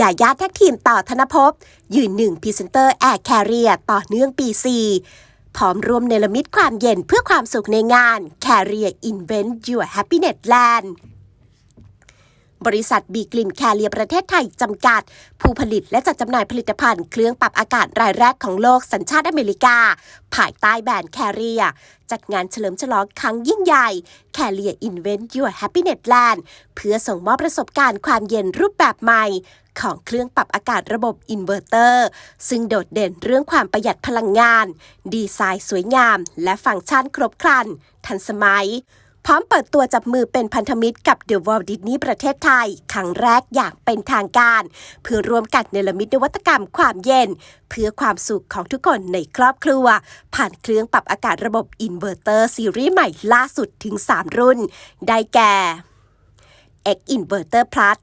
ยายาแท็กทีมต่อธนภพ ยืนหนึ่งพรีเซนเตอร์แอร์แคเรียต่อเนื่องปี 4 พร้อมรวมเนรมิตความเย็นเพื่อความสุขในงาน Carrier Invent Your Happiness Land บริษัทบีกลินแคเรียประเทศไทยจำกัด ผู้ผลิตและจัดจำหน่ายผลิตภัณฑ์เครื่องปรับอากาศรายแรกของโลกสัญชาติอเมริกา ภายใต้แบรนด์แคเรียจัดงานเฉลิมฉลองครั้งยิ่งใหญ่ Carrier Invent Your Happiness Land เพื่อส่งมอบประสบการณ์ความเย็นรูปแบบใหม่ ของเครื่องปรับอากาศระบบอินเวอร์เตอร์ ซึ่งโดดเด่นเรื่องความประหยัดพลังงาน ดีไซน์สวยงาม และฟังก์ชันครบครัน ทันสมัย พร้อมเปิดตัวจับมือเป็นพันธมิตรกับ The Walt Disney ประเทศไทย ครั้งแรกอย่างเป็นทางการ เพื่อร่วมกันเนรมิตนวัตกรรมความเย็น เพื่อความสุขของทุกคนในครอบครัว ผ่านเครื่องปรับอากาศระบบอินเวอร์เตอร์ซีรีส์ใหม่ล่าสุดถึง 3 รุ่น ได้แก่ X Inverter Plus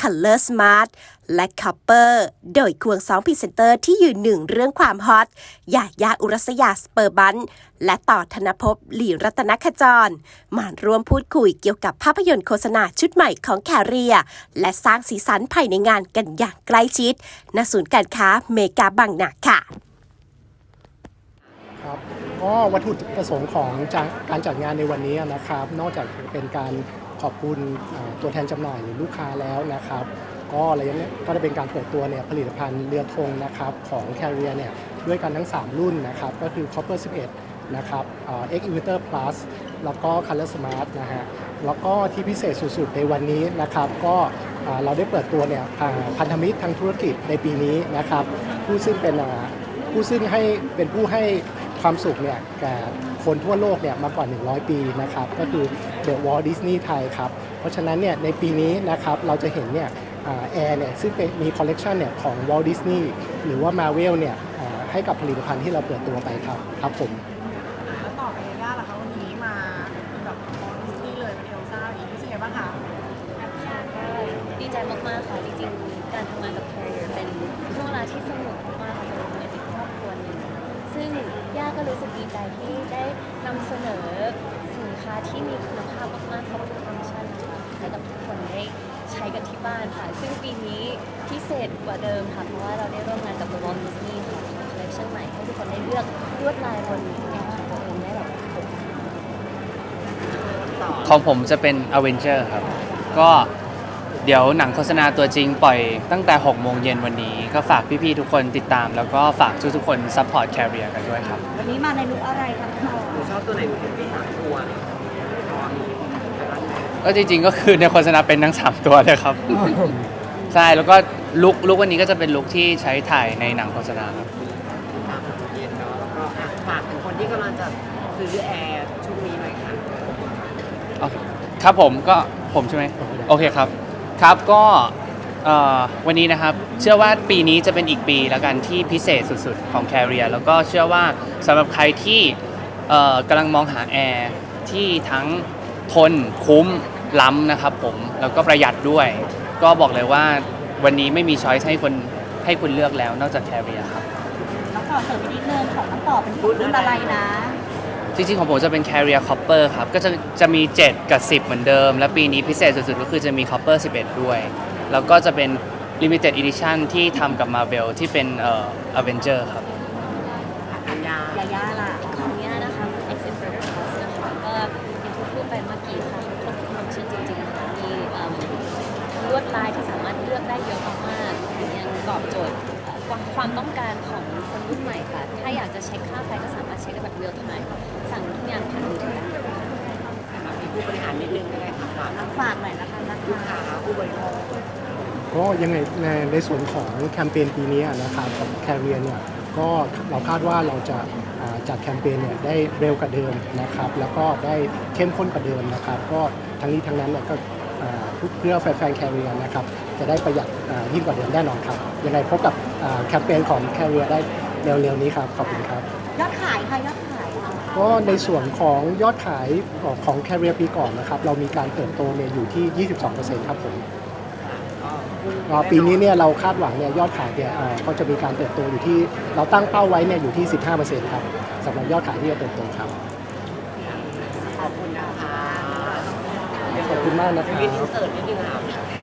Color Smart และ Copper โดยควงสองพรีเซนเตอร์ที่ยืนหนึ่งเรื่องความฮอตยายาอุรัสยาสเปอร์บัน และต่อธนภพหลีรัตนขจร มาร่วมพูดคุยเกี่ยวกับภาพยนตร์โฆษณาชุดใหม่ของแคเรีย และสร้างสีสันภายในงานกันอย่างใกล้ชิดณศูนย์การค้าเมกาบางนาค่ะครับก็วัตถุประสงค์ของการจัดงานในวันนี้นะครับ นอกจากเป็นการ ขอบคุณตัวแทนจำหน่ายหรือลูกค้าแล้วนะครับ ก็อะไรอย่างนี้ก็จะเป็นการเปิดตัวเนี่ยผลิตภัณฑ์เรือธงนะครับของ Carrier เนี่ยด้วยกันทั้ง 3 รุ่นนะครับก็คือ Copper 11 นะครับอ่า X Inverter Plus แล้วก็ Color Smart นะฮะแล้วก็ที่พิเศษสุดๆในวันนี้นะครับ ก็เราได้เปิดตัวเนี่ยพันธมิตรทางธุรกิจในปีนี้นะครับ ผู้ซึ่งเป็นผู้ซึ่งให้เป็นผู้ให้ ความสุขเนี่ยแก่คนทั่วโลกเนี่ยมากกว่า 100 ปีนะครับก็คือ The Walt Disney ไทยครับเพราะฉะนั้นเนี่ยในปีนี้นะครับเราจะเห็นเนี่ยแอร์เนี่ยซึ่งเป็นมีคอลเลกชันเนี่ยของ Walt Disney หรือว่า Marvel เนี่ยอ่าให้กับผลิตภัณฑ์ที่เราเปิดตัวไปครับครับผมแล้วต่อไปย่าล่ะคะวันนี้มาเป็นแบบมองดิสนีย์เลยเป็นเอลซ่าอีกรู้สึกไงบ้างคะค่ะก็ดีใจมากๆค่ะ ก็รู้สึกดีใจที่ได้นำเสนอสินค้าที่มีคุณภาพมากๆครบทุกฟังก์ชันให้กับทุกคนได้ใช้กันที่บ้านค่ะ ซึ่งปีนี้พิเศษกว่าเดิมค่ะ เพราะว่าเราได้ร่วมงานกับ The Walt Disney ค่ะทำคอลเลคชันใหม่ให้ทุกคนได้เลือกลวดลายบนแอร์ของตัวเองได้แบบครบของผมจะเป็น a v e n g e r ครับ ก็ ดี๋ยวหนังโฆษณาตัวจริงปล่อยตั้งแต่ 6 โมงเย็นวันนี้ ก็ฝากพี่ๆทุกคนติดตาม แล้วก็ฝากทุกๆคน support Carrier กันด้วยครับ วันนี้มาในลุคอะไรคะพี่หมอหนูชอบตัวไหนหนูเป็นสามตัวตอนก็จริงๆก็คือในโฆษณาเป็นทั้ง3ตัวเลยครับ ใช่แล้วก็ลุกลุกวันนี้ก็จะเป็นลุกที่ใช้ถ่ายในหนังโฆษณาครับตามเย็นเนาะแล้วก็อะฝากถึงคนที่กำลังจะซื้อแอร์ช่วงนี้หน่อยค่ะโอเคครับผมก็ผมใช่ไหมโอเคครับ ครับก็เอ่อวันนี้นะครับเชื่อว่าปีนี้จะเป็นอีกปีแล้วกันที่พิเศษสุดๆ ของ Carrier แล้วก็เชื่อว่าสำหรับใครที่เอ่อกำลังมองหาแอร์ที่ทั้งทนคุ้มล้ำนะครับผมแล้วก็ประหยัดด้วย ก็บอกเลยว่าวันนี้ไม่มีช้อยส์ให้คนให้คุณเลือกแล้วนอกจาก Carrier ครับ น้องต่อเสริมอีกนิดนึงของน้องต่อเป็นรุ่นอะไรนะ จริงๆของผมจะเป็น Carrier Copper ครับ ก็จะจะมี 7 กับ 10 เหมือนเดิม และปีนี้พิเศษสุดๆ ก็คือจะมี Copper 11 ด้วย แล้วก็จะเป็น Limited Edition ที่ทำกับ Marvel ที่เป็นเอ่อ Avenger ครับสัญญายาย่าล่ะของย่านะคะเป็น X Inverter Plus นะคะก็อย่างที่พูดไปเมื่อกี้ค่ะครบทุกฟังก์ชันจริงๆค่ะมีเอิ่มลวดลายที่สามารถเลือกได้เยอะมากๆยังตอบโจทย์เอ่อ ความต้องการของคนรุ่นใหม่ค่ะ ถ้าอยากจะเช็คค่าไฟก็สามารถเช็คได้แบบ real time สั่งทุกอย่างผ่านมือถือได้มีผู้บริหารนิดนึงก็ได้ค่ะฝากฝากหน่อยนะคะนะลูกค้าผู้บริโภคก็ยังไงในในส่วนของแคมเปญปีนี้นะครับของ Carrier เนี่ยก็เราคาดว่าเราจะจัดแคมเปญเนี่ยได้เร็วกว่าเดิมนะครับ แล้วก็ได้เข้มข้นกว่าเดิมนะครับ ก็ทั้งนี้ทั้งนั้นเนี่ยก็ เพื่อแฟนๆ Carrier นะครับจะได้ประหยัดอ่ายิ่งกว่าเดิมแน่นอนครับ ยังไงพบกับอ่าแคมเปญของ Carrier ได้เร็วๆนี้ครับ ขอบคุณครับยอดขายค่ะยอดขายก็ในส่วนของยอดขายของของ Carrier ปีก่อนนะครับ เรามีการเติบโตเนี่ยอยู่ที่ 22%ครับผมก็อ่าปีนี้เนี่ยเราคาดหวังเนี่ยยอดขายเนี่ยอ่าก็จะมีการเติบโตอยู่ที่เราตั้งเป้าไว้เนี่ยอยู่ที่ 15%ครับสำหรับยอดขายที่จะเติบโตครับขอบคุณนะคะ ขอบคุณมากนะครัวินอินบเสิร์ตนิดนึงค่ะ